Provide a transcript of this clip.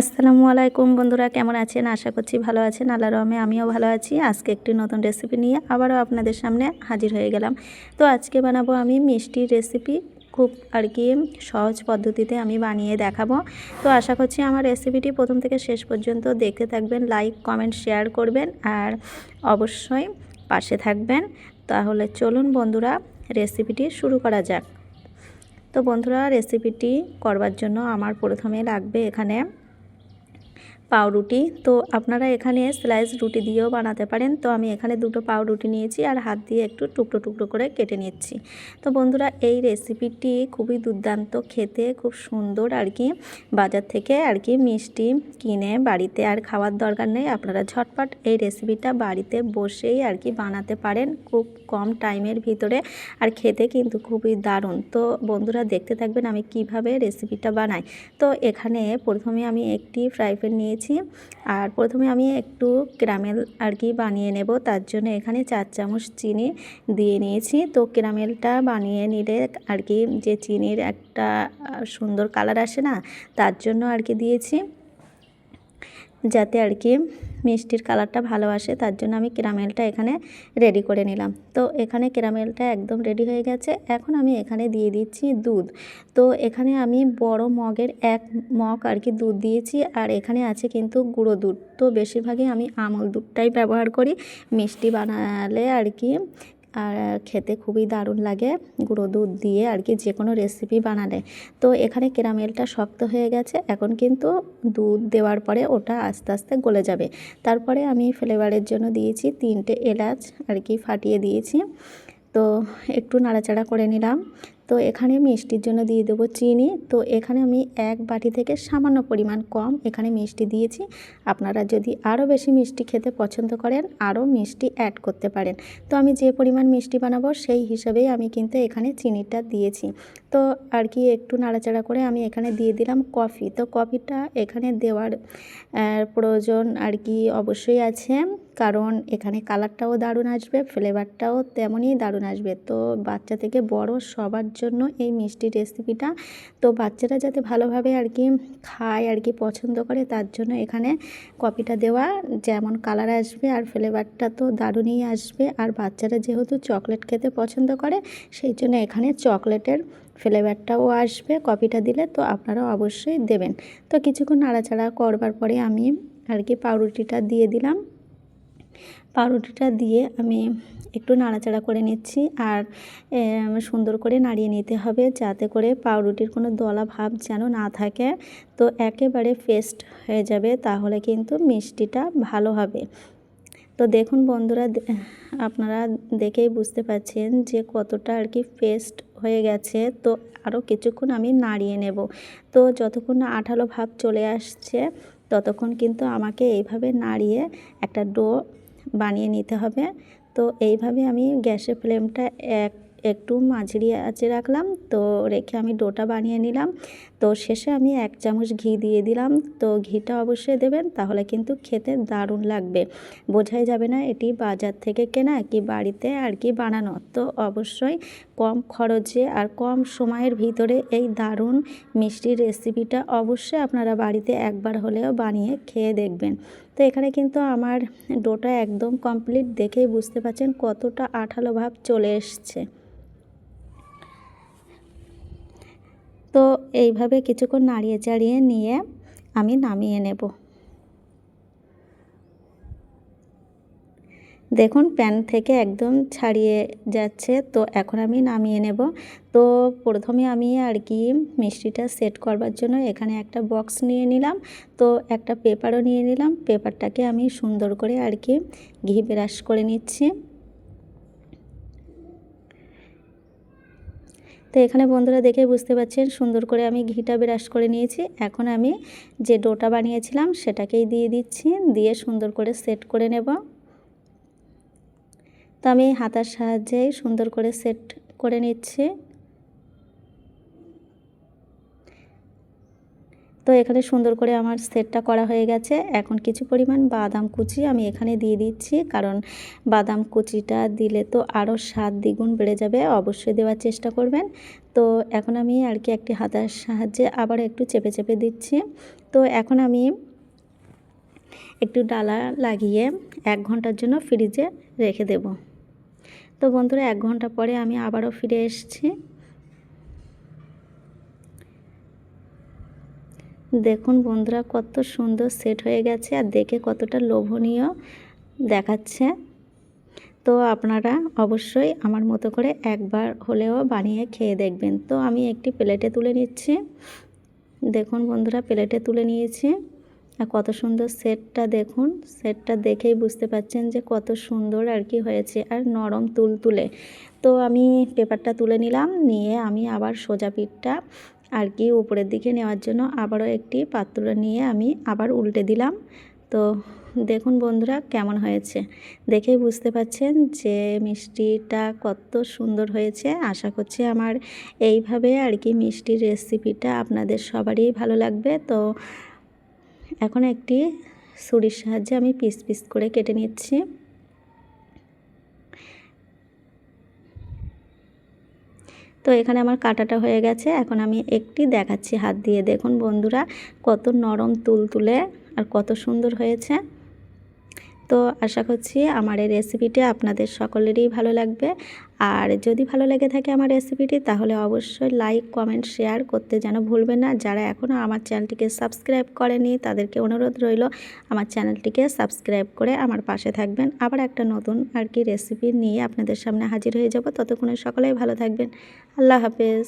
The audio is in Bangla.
আসসালামু আলাইকুম বন্ধুরা, কেমন আছেন? আশা করছি ভালো আছেন। আল্লাহ রহমে আমিও ভালো আছি। আজকে একটি নতুন রেসিপি নিয়ে আবারও আপনাদের সামনে হাজির হয়ে গেলাম। তো আজকে বানাবো আমি মিষ্টির রেসিপি খুব আর কি সহজ পদ্ধতিতে আমি বানিয়ে দেখাবো। তো আশা করছি আমার রেসিপিটি প্রথম থেকে শেষ পর্যন্ত দেখতে থাকবেন লাইক কমেন্ট শেয়ার করবেন আর অবশ্যই পাশে থাকবেন। তাহলে চলুন বন্ধুরা রেসিপিটি শুরু করা যাক। তো বন্ধুরা রেসিপিটি করবার জন্য আমার প্রথমে লাগবে এখানে পাউরুটি। তো আপনারা এখানে স্লাইস রুটি দিয়েও বানাতে পারেন। তো আমি এখানে দুটো পাউরুটি নিয়েছি আর হাত দিয়ে একটু টুকরো টুকরো করে কেটে নিচ্ছি। তো বন্ধুরা, এই রেসিপিটি খুবই দুর্দান্ত, খেতে খুব সুন্দর আর কি। বাজার থেকে আর কি মিষ্টি কিনে বাড়িতে আর খাওয়ার দরকার নেই। আপনারা ঝটপট এই রেসিপিটা বাড়িতে বসেই আর কি বানাতে পারেন খুব কম টাইমের ভিতরে। আর খেতে কিন্তু খুবই দারুণ। তো বন্ধুরা, দেখতে থাকবেন আমি কীভাবে রেসিপিটা বানাই। তো এখানে প্রথমে আমি একটি ফ্রাই প্যান নিয়েছি। আর প্রথমে আমি একটু ক্যারামেল আর কি বানিয়ে নেব, তার জন্য এখানে চার চামচ চিনি দিয়ে নিয়েছি। তো ক্যারামেলটা বানিয়ে নিলে আর কি যে চিনির একটা সুন্দর কালার আসে না, তার জন্য আর কি দিয়েছি। যাতে আর কি মিষ্টির কালারটা ভালো আসে, তার জন্য আমি ক্যারামেলটা এখানে রেডি করে নিলাম। তো এখানে ক্যারামেলটা একদম রেডি হয়ে গেছে। এখন আমি এখানে দিয়ে দিচ্ছি দুধ। তো এখানে আমি বড় মগের এক মগ আর কি দুধ দিয়েছি, আর এখানে আছে কিন্তু গুঁড়ো দুধ। তো বেশিরভাগই আমি আমল দুধটাই ব্যবহার করি। মিষ্টি বানালে আর কি আর খেতে খুবই দারুণ লাগে। গুঁড়ো দুধ দিয়ে আর কি যে কোনো রেসিপি বানালে। তো এখানে ক্যারামেলটা শক্ত হয়ে গেছে। এখন কিন্তু দুধ দেওয়ার পরে ওটা আস্তে আস্তে গলে যাবে। তারপরে আমি ফ্লেভারের জন্য দিয়েছি তিনটে এলাচ আর কি ফাটিয়ে দিয়েছি। তো একটু নাড়াচাড়া করে নিলাম। তো এখানে মিষ্টির জন্য দিয়ে দেবো চিনি। তো এখানে আমি এক বাটি থেকে সামান্য পরিমাণ কম এখানে মিষ্টি দিয়েছি। আপনারা যদি আরও বেশি মিষ্টি খেতে পছন্দ করেন আরও মিষ্টি অ্যাড করতে পারেন। তো আমি যে পরিমাণ মিষ্টি বানাবো, সেই হিসাবেই আমি কিন্তু এখানে চিনিটা দিয়েছি। তো আর কি একটু নাড়াচাড়া করে আমি এখানে দিয়ে দিলাম কফি। তো কফিটা এখানে দেওয়ার প্রয়োজন আর কি অবশ্যই আছে। কারণ এখানে কালারটাও দারুণ আসবে ফ্লেভারটাও তেমনই দারুণ আসবে। তো বাচ্চা থেকে বড় সবার জন্য এই মিষ্টি রেসিপিটা তো বাচ্চারা যাতে ভালোভাবে আর কি খায়, আর কি পছন্দ করে, তার জন্য এখানে কপিটা দেওয়া, যেমন কালার আসবে আর ফ্লেভারটা তো দারুণই আসবে। আর বাচ্চারা যেহেতু চকলেট খেতে পছন্দ করে, সেই জন্য এখানে চকলেটের ফ্লেভারটাও আসবে। কপিটা দিলে তো আপনারা অবশ্যই দেবেন। তো কিছুক্ষণ নাড়াচাড়া করবার পরে আমি আর কি পাউরুটিটা দিয়ে দিলাম। পাউরুটিটা দিয়ে আমি একটু নাড়াচাড়া করে নিচ্ছি আর সুন্দর করে নাড়িয়ে নিতে হবে যাতে করে পাউরুটির কোনো দলা ভাব যেন না থাকে। তো একেবারে পেস্ট হয়ে যাবে তাহলে কিন্তু মিষ্টিটা ভালো হবে। তো দেখুন বন্ধুরা আপনারা দেখেই বুঝতে পারছেন যে কতটা আর কি পেস্ট হয়ে গেছে। তো আরও কিছুক্ষণ আমি নাড়িয়ে নেব। তো যতক্ষণ না আঠালো ভাব চলে আসছে, ততক্ষণ কিন্তু আমাকে এইভাবে নাড়িয়ে একটা ডো বানিয়ে নিতে হবে। তো এইভাবে আমি গ্যাসের ফ্লেমটা এক, একটু মাঝারি আঁচে রাখলাম। তো রেখে আমি ডোটা বানিয়ে নিলাম। তো শেষে আমি এক চামচ ঘি দিয়ে দিলাম। তো ঘিটা অবশ্যই দেবেন, তাহলে কিন্তু খেতে দারুণ লাগবে। বোঝাই যাবে না এটি বাজার থেকে কেনা কি বাড়িতে আর কি বানানো। তো অবশ্যই কম খরচে আর কম সময়ের ভিতরে এই দারুণ মিষ্টির রেসিপিটা অবশ্যই আপনারা বাড়িতে একবার হলেও বানিয়ে খেয়ে দেখবেন। তো এখানে কিন্তু আমার ডোটা একদম কমপ্লিট দেখেই বুঝতে পারছেন কতটা আঠালো ভাব চলে এসছে। তো এইভাবে কিছুক্ষণ নাড়িয়ে চাড়িয়ে নিয়ে আমি নামিয়ে নেব। দেখুন, প্যান থেকে একদম ছাড়িয়ে যাচ্ছে, তো এখন আমি নামিয়ে নেব। তো প্রথমে আমি আর কি মিষ্টিটা সেট করবার জন্য এখানে একটা বক্স নিয়ে নিলাম। তো একটা পেপারও নিয়ে নিলাম। পেপারটাকে আমি সুন্দর করে আর কি ঘি ব্রাশ করে নিচ্ছি। তো এখানে বন্ধুরা দেখে বুঝতে পারছেন সুন্দর করে আমি ঘিটা ব্রাশ করে নিয়েছি। এখন আমি যে ডোটা বানিয়েছিলাম, সেটাকেই দিয়ে দিচ্ছি। দিয়ে সুন্দর করে সেট করে নেব। তো আমি হাতার সাহায্যেই সুন্দর করে সেট করে নিচ্ছি। তো এখানে সুন্দর করে আমার সেটটা করা হয়ে গেছে। এখন কিছু পরিমাণ বাদাম কুচি আমি এখানে দিয়ে দিচ্ছি, কারণ বাদাম কুচিটা দিলে তো আরও স্বাদ দ্বিগুণ বেড়ে যাবে, অবশ্যই দেওয়ার চেষ্টা করবেন। তো এখন আমি আর কি একটি হাতার সাহায্যে আবার একটু চেপে চেপে দিচ্ছি। তো এখন আমি একটু ডালা লাগিয়ে এক ঘণ্টার জন্য ফ্রিজে রেখে দেব। তো বন্ধুরা, এক ঘণ্টা পরে আমি আবারও ফিরে এসেছি। দেখুন বন্ধুরা, কত সুন্দর সেট হয়ে গেছে আর দেখে কতটা লোভনীয় দেখাচ্ছে। তো আপনারা অবশ্যই আমার মতো করে একবার হলেও বানিয়ে খেয়ে দেখবেন। তো আমি একটি প্লেটে তুলে নিচ্ছি। দেখুন বন্ধুরা, প্লেটে তুলে নিয়েছি। আর কত সুন্দর সেটটা দেখুন। সেটটা দেখেই বুঝতে পাচ্ছেন যে কত সুন্দর আর কি হয়েছে আর নরম তুল তুলে তো আমি পেপারটা তুলে নিলাম, নিয়ে আমি আবার সোজা পিঠটা আর কি উপরের দিকে নেওয়ার জন্য আবারও একটি পাত্র নিয়ে আমি আবার উল্টে দিলাম। তো দেখুন বন্ধুরা কেমন হয়েছে। দেখেই বুঝতে পাচ্ছেন যে মিষ্টিটা কত সুন্দর হয়েছে। আশা করছি আমার এইভাবে আর কি মিষ্টির রেসিপিটা আপনাদের সবারই ভালো লাগবে। তো এখন একটি ছুরির সাহায্যে আমি পিস পিস করে কেটে নিচ্ছি। তো এখানে আমার কাটাটা হয়ে গেছে। এখন আমি একটি দেখাচ্ছি হাত দিয়ে। দেখুন বন্ধুরা, কত নরম তুল তুলে আর কত সুন্দর হয়েছে। তো আশা করছি আমার এই রেসিপিটি আপনাদের সকলেরই ভালো লাগবে। আর যদি ভালো লেগে থাকে আমার রেসিপিটি তাহলে অবশ্যই লাইক কমেন্ট শেয়ার করতে যেন ভুলবেন না। যারা এখনও আমার চ্যানেলটিকে সাবস্ক্রাইব করেনি, তাদেরকে অনুরোধ রইল আমার চ্যানেলটিকে সাবস্ক্রাইব করে আমার পাশে থাকবেন। আবার একটা নতুন আর কি রেসিপি নিয়ে আপনাদের সামনে হাজির হয়ে যাব। ততক্ষণে সকলেই ভালো থাকবেন। আল্লাহ হাফেজ।